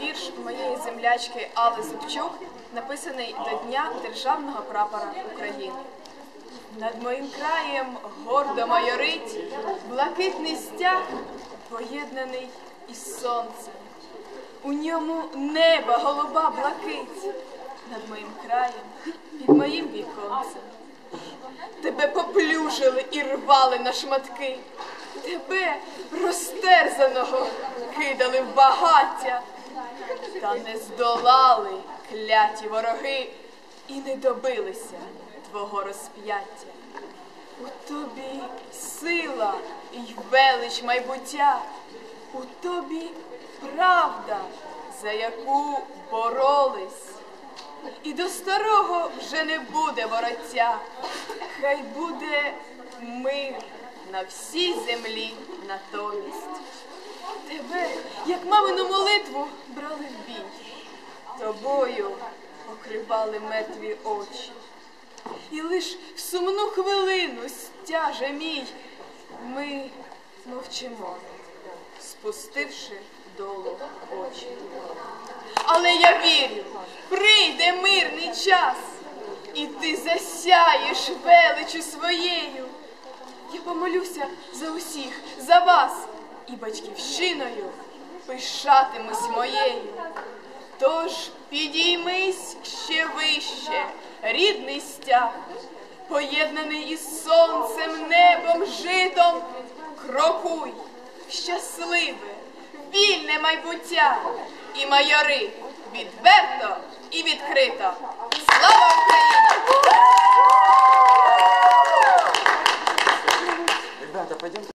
Вірш моєї землячки Алли Зубчук написаний до Дня Державного прапора України. Над моїм краєм гордо майорить блакитний стяг, поєднаний із сонцем. У ньому неба голуба блакить над моїм краєм, під моїм віконцем. Тебе поплюжили і рвали на шматки, тебе розтерзаного кидали в багаття, та не здолали кляті вороги і не добилися твого розп'яття. У тобі сила й велич майбуття, у тобі правда, за яку боролись. І до старого вже не буде вороття, хай буде мир на всій землі натомість. Тебе, як мамину молитву, брали в бій, тобою покривали мертві очі. І лиш в сумну хвилину стяже мій, ми мовчимо, спустивши долу очі. Але я вірю, прийде мирний час, і ти засяєш величу своєю. Помолюся за усіх, за вас і батьківщиною пишатимусь моєю. Тож підіймись ще вище, рідний стяг, поєднаний із сонцем, небом, житом, крокуй, щасливе, вільне майбуття і майори відверто і відкрито.